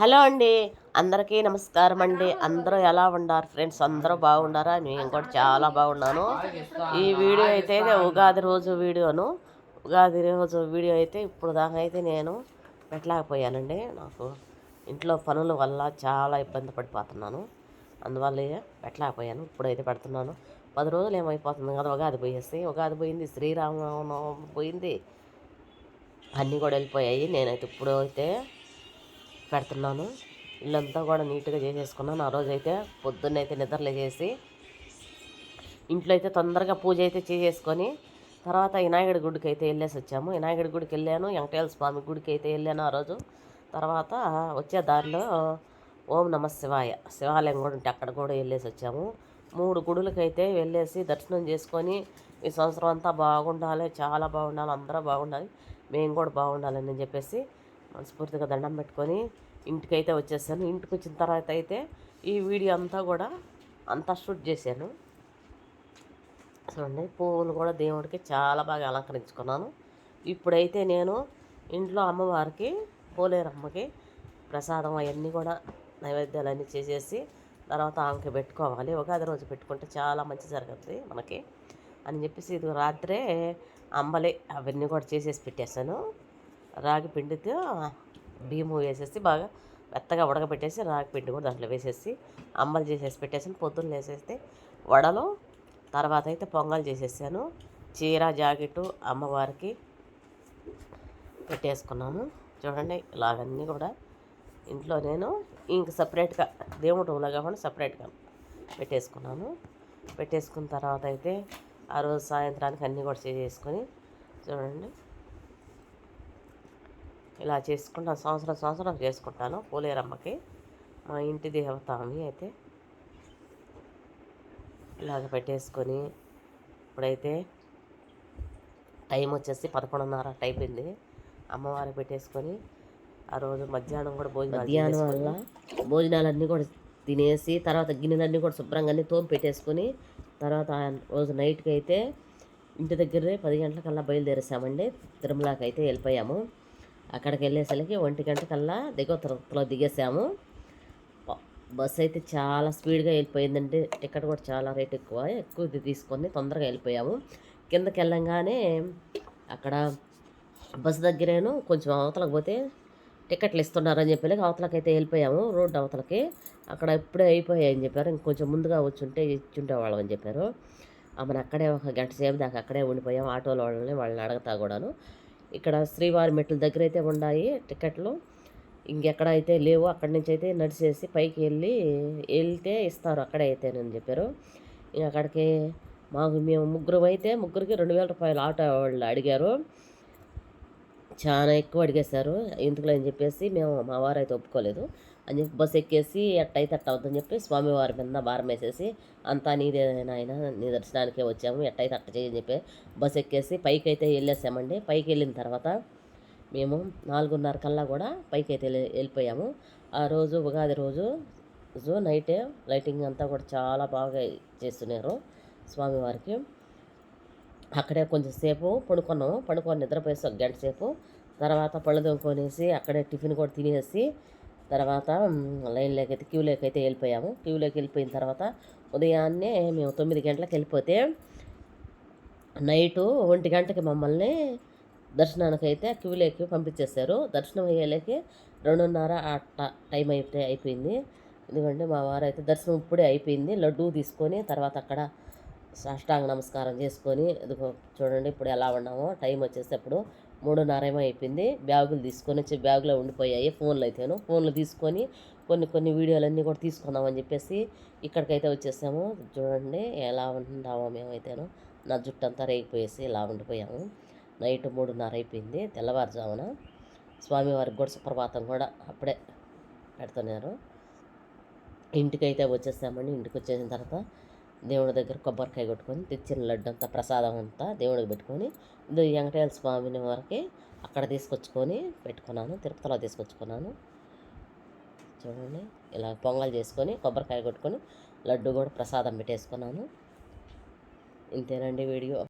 Hello అండి. అందరికీ నమస్కారం అండి. అందరూ ఎలా ఉన్నారు ఫ్రెండ్స్? అందరూ బాగున్నారా? నేను కూడా చాలా బాగున్నాను. ఈ వీడియో అయితే ఉగాది రోజు వీడియోను. ఉగాది రోజు వీడియో అయితే ఇప్పుడు దాకా అయితే నేను పెట్టలేకపోయానండి. నాకు ఇంట్లో పనుల వల్ల చాలా ఇబ్బంది పడిపోతున్నాను. అందువల్ల పెట్టలేకపోయాను. ఇప్పుడైతే పెడుతున్నాను. పది రోజులు ఏమైపోతుంది కదా ఉగాది పోయేసి. ఉగాది పోయింది. శ్రీరామనవమి పోయింది. అన్నీ కూడా వెళ్ళిపోయాయి. నేనైతే ఇప్పుడు అయితే పెడుతున్నాను. ఇల్లంతా కూడా నీట్గా చేసేసుకున్నాను. ఆ రోజు అయితే పొద్దున్న నిద్రలే చేసి ఇంట్లో అయితే తొందరగా పూజ అయితే చేసేసుకొని తర్వాత వినాయకుడి గుడికి అయితే వెళ్ళేసి వచ్చాము. వినాయకుడి గుడికి వెళ్ళాను. వెంకటేశ్వర స్వామి గుడికి అయితే వెళ్ళాను ఆ రోజు. తర్వాత వచ్చే దారిలో ఓం నమ శివాయ. శివాలయం కూడా ఉంటే అక్కడ కూడా వెళ్ళేసి వచ్చాము. మూడు గుడులకైతే వెళ్ళేసి దర్శనం చేసుకొని ఈ సంవత్సరం అంతా బాగుండాలి చాలా బాగుండాలి అందరూ బాగుండాలి మేము కూడా బాగుండాలని చెప్పేసి మనస్ఫూర్తిగా దండం పెట్టుకొని ఇంటికైతే వచ్చేసాను. ఇంటికి వచ్చిన తర్వాత అయితే ఈ వీడియో అంతా కూడా అంతా షూట్ చేశాను. చూడండి పువ్వులు కూడా దేవుడికి చాలా బాగా అలంకరించుకున్నాను. ఇప్పుడైతే నేను ఇంట్లో అమ్మవారికి పోలేరమ్మకి ప్రసాదం అవన్నీ కూడా నైవేద్యాలన్నీ చేసేసి తర్వాత ఆమెకి పెట్టుకోవాలి. ఉగాది రోజు పెట్టుకుంటే చాలా మంచి జరుగుతుంది మనకి అని చెప్పేసి ఇది రాత్రే అంబలి అవన్నీ కూడా చేసేసి పెట్టేశాను. రాగి పిండితో బియ్యము వేసేసి బాగా మెత్తగా ఉడకబెట్టేసి రాగి పిండి కూడా దాంట్లో వేసేసి అమ్మలు చేసేసి పెట్టేసి పొద్దున్న వేసేస్తే వడలు తర్వాత అయితే పొంగల్ చేసేసాను. చీర జాకెట్ అమ్మవారికి పెట్టేసుకున్నాను. చూడండి ఇలాగన్నీ కూడా ఇంట్లో నేను ఇంక సపరేట్గా దేవుడు రూమ్లో కాకుండా సపరేట్గా పెట్టేసుకున్నాను. పెట్టేసుకున్న తర్వాత అయితే ఆ రోజు సాయంత్రానికి అన్నీ కూడా చేసేసుకొని చూడండి. ఇలా చేసుకుంటాను సంవత్సరం సంవత్సరం చేసుకుంటాను పోలేరమ్మకి. మా ఇంటి దేవత అని అయితే ఇలాగ పెట్టేసుకొని ఇప్పుడైతే టైం వచ్చేసి పదకొండున్నర అయిపోయింది అమ్మవారి పెట్టేసుకొని ఆ రోజు మధ్యాహ్నం కూడా భోజనం మధ్యాహ్నం వల్ల భోజనాలన్నీ కూడా తినేసి తర్వాత గిన్నెలన్నీ కూడా శుభ్రంగా అన్నీ తోమి పెట్టేసుకొని తర్వాత రోజు నైట్కి అయితే ఇంటి దగ్గరే పది గంటలకల్లా బయలుదేరేసామండి. తిరుమలకి అయితే వెళ్ళిపోయాము. అక్కడికి వెళ్ళేసరికి ఒంటి గంట కల్లా తిరుపతిలో దిగేసాము బస్సు అయితే చాలా స్పీడ్గా వెళ్ళిపోయిందండి. టికెట్ కూడా చాలా రేట్ ఎక్కువ. ఎక్కువ తీసుకొని తొందరగా వెళ్ళిపోయాము. కిందకి వెళ్ళంగానే అక్కడ బస్సు దగ్గరేను కొంచెం అవతలకు పోతే టికెట్లు ఇస్తున్నారని చెప్పి అవతలకి అయితే వెళ్ళిపోయాము. రోడ్డు అవతలకి. అక్కడ ఇప్పుడే అయిపోయాయని చెప్పారు. ఇంకొంచెం ముందుగా వచ్చి ఉంటే ఇచ్చుంటేవాళ్ళం అని చెప్పారు. ఆమెను అక్కడే ఒక గంట సేపు దాకా అక్కడే ఉండిపోయాం. ఆటోలో వాళ్ళని వాళ్ళని అడగతా కూడాను. ఇక్కడ శ్రీవారి మెట్ల దగ్గర అయితే ఉన్నాయి టికెట్లు. ఇంకెక్కడ అయితే లేవు అక్కడి నుంచి అయితే నడిచేసి పైకి వెళ్ళి వెళ్తే ఇస్తారు. అక్కడే అయితేనని చెప్పారు. ఇంక అక్కడికి మాకు మేము ముగ్గురు అయితే ముగ్గురికి రెండు వేల రూపాయలు ఆటో వాళ్ళు అడిగారు. చాలా ఎక్కువ అడిగేశారు. ఎందుకులే అని చెప్పేసి మేము మా వారు అయితే ఒప్పుకోలేదు. అని చెప్పి బస్సు ఎక్కేసి ఎట్టయితే అట్ట అవుతుందని చెప్పి స్వామివారి మీద భారం వేసేసి అంతా నీదే నాయన నీ దర్శనానికే వచ్చాము ఎట్టయితే అట్ట చేయని చెప్పి బస్సు ఎక్కేసి పైకి అయితే వెళ్ళేసామండి. పైకి వెళ్ళిన తర్వాత మేము నాలుగున్నర కల్లా కూడా పైకి అయితే వెళ్ళిపోయాము. ఆ రోజు ఉగాది రోజు రోజు నైటే లైటింగ్ అంతా కూడా చాలా బాగా చేస్తున్నారు స్వామివారికి అక్కడే కొంచెం సేపు పడుకున్నాము. పడుకొని నిద్రపోయేసి ఒక గంట సేపు. తర్వాత పళ్ళు దొంగకొనేసి అక్కడే టిఫిన్ కూడా తినేసి తర్వాత లైన్లోకి అయితే క్యూలోకి అయితే వెళ్ళిపోయాము. క్యూలోకి వెళ్ళిపోయిన తర్వాత ఉదయాన్నే మేము తొమ్మిది గంటలకు వెళ్ళిపోతే నైటు ఒంటి గంటకి మమ్మల్ని దర్శనానికి అయితే క్యూలోకి పంపించేశారు. దర్శనం అయ్యేలేకి రెండున్నర అట్ట టైం అయితే అయిపోయింది. ఎందుకంటే మా వారు అయితే దర్శనం ఇప్పుడే అయిపోయింది. లడ్డూ తీసుకొని తర్వాత అక్కడ సాష్టాంగ నమస్కారం చేసుకొని ఇదిగో చూడండి ఇప్పుడు ఎలా ఉన్నామో టైం వచ్చేసి అప్పుడు ఏమో అయిపోయింది. బ్యాగులు తీసుకొని వచ్చి బ్యాగులో ఉండిపోయాయి. ఫోన్లు అయితేను. ఫోన్లు తీసుకొని కొన్ని కొన్ని వీడియోలన్నీ కూడా తీసుకుందామని చెప్పేసి ఇక్కడికైతే వచ్చేసాము. చూడండి ఎలా ఉంటామో మేమైతేను. నా జుట్టు అంతా రేగిపోయేసి ఇలా ఉండిపోయాము. నైట్ మూడున్నర అయిపోయింది తెల్లవారుజామున స్వామివారికి కూడా సుప్రభాతం కూడా అప్పుడే పెడుతున్నారు. ఇంటికైతే వచ్చేసామండి. ఇంటికి వచ్చేసిన తర్వాత దేవుడి దగ్గర కొబ్బరికాయ కొట్టుకొని తెచ్చిన లడ్డు అంతా ప్రసాదం అంతా దేవుడికి పెట్టుకొని ఇది వెంకటేశ్వర స్వామిని వరకు అక్కడ తీసుకొచ్చుకొని పెట్టుకున్నాను తిరుపతిలో తీసుకొచ్చుకున్నాను. చూడండి ఇలా పొంగల్ చేసుకొని కొబ్బరికాయ కొట్టుకొని లడ్డు కూడా ప్రసాదం పెట్టేసుకున్నాను. ఇంతేనండి వీడియో.